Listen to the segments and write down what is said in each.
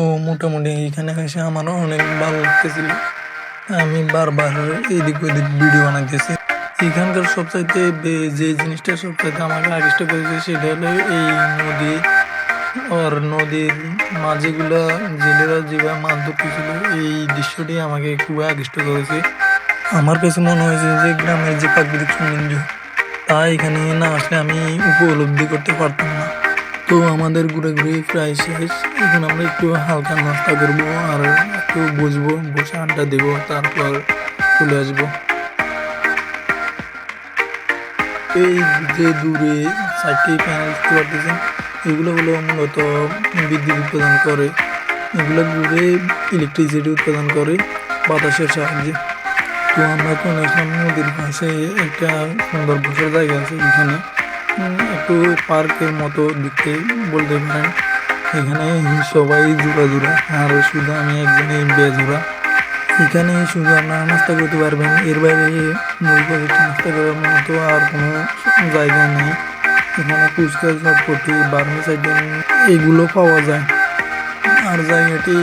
তো মোটামুটি এখানে এসে আমারও অনেক ভালো লাগতেছিল। আমি বারবার এদিক ওদিক ভিডিও বানাইতেছি। এখানকার সবচাইতে যে জিনিসটা সবচাইতে আমাকে আকৃষ্ট করেছে সেটা হলো এই নদী। আর নদীর মাঝেগুলা জেলেরা যেভাবে মাছ ধরতেছিল, এই দৃশ্যটি আমাকে খুব আকৃষ্ট করেছে। আমার কাছে মনে হয়েছে যে গ্রামের যে প্রাকৃতিক সৌন্দর্য, তা এখানে না আসলে আমি উপলব্ধি করতে পারতাম তো আমাদের ঘুরে ঘুরে প্রায় শেষ। এখন আমরা একটু হালকা নাস্তা করব আর একটু বসবো, বসে আড্ডা দেবো, তারপর চলে আসব। এই যে দূরে চারটি প্যানেল দেখতে এগুলো হলো মূলত বিদ্যুৎ উৎপাদন করে। এগুলো ঘুরে ইলেকট্রিসিটি উৎপাদন করে বাতাসের সাহায্যে। তো আমরা কোন নদীর পাশে একটা সুন্দর বসার জায়গা আছে এখানে একটু পার্কের মতো দেখতে বলতে পারেন। এখানে সবাই জোড়া জোড়া, আর শুধু আমি একজনই বেজোড়া। এখানে শুধু আপনারা নাস্তা করতে পারবেন, এর বাইরে মূল নাস্তা করার মতো আর কোনো জায়গা নেই। এখানে ফুচকা, চটপটি বার্মিস আইটেম, এগুলো পাওয়া যায়। আর জায়গাটি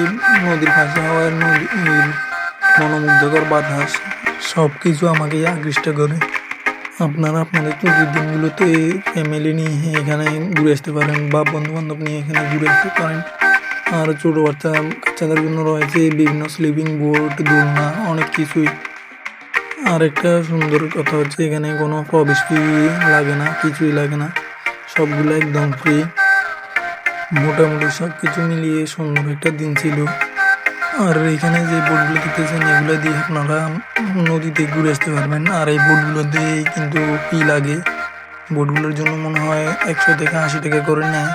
নদীর পাশে হওয়ার নদীর মনোমুগ্ধকর বাতাস সব কিছু আমাকে আকৃষ্ট করে। আপনারা আপনাদের ছুটির দিনগুলোতে ফ্যামিলি নিয়ে এখানে ঘুরে আসতে পারেন বা বন্ধু বান্ধব নিয়ে এখানে ঘুরে আসতে পারেন, আর ছোটো বাচ্চা বাচ্চাদের জন্য রয়েছে বিভিন্ন স্লিপিং বোর্ড দোলনা, অনেক কিছুই। আর একটা সুন্দর কথা হচ্ছে এখানে কোনো প্রবেশ ফি লাগে না, কিছুই লাগে না, সবগুলো একদম ফ্রি মোটামুটি সব কিছু মিলিয়ে সুন্দর একটা দিন ছিল। আর এখানে যে বোটগুলো দেখতেছেন এগুলো দিয়ে আপনারা নদীতে ঘুরে আসতে পারবেন। আর এই বোটগুলো দিয়ে কিন্তু ফি লাগে। বোটগুলোর জন্য মনে হয় একশো থেকে আশি টাকা করে নেয়।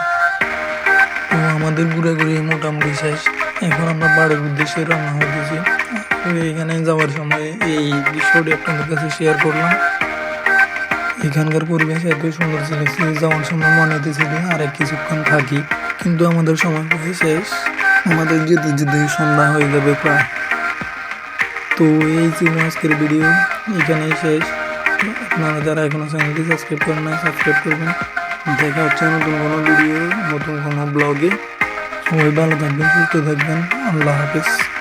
তো আমাদের ঘুরাঘুরি মোটামুটি শেষ। এখন আমরা বাড়ির উদ্দেশ্যে রওনা হতেছি তো এখানে যাওয়ার সময় এই দৃশ্যটি আপনাদের কাছে শেয়ার করলাম। এখানকার পরিবেশ এত সুন্দর ছিল, যাওয়ার সময় মনে হতেছিল আর এক কিছুক্ষণ থাকি। কিন্তু আমাদের সময় শেষ। আমাদের যেতে যেতে সন্ধ্যা হয়ে যাবে প্রায়। তো এই ছিল আজকের ভিডিও। এখানেই শেষ। আপনারা যারা এখনও চ্যানেলটি সাবস্ক্রাইব করেন না সাবস্ক্রাইব করবেন। দেখা হচ্ছে নতুন কোনো ভিডিও, নতুন কোনো ব্লগে। সবাই ভালো থাকবেন, সুস্থ থাকবেন। আল্লাহ হাফেজ।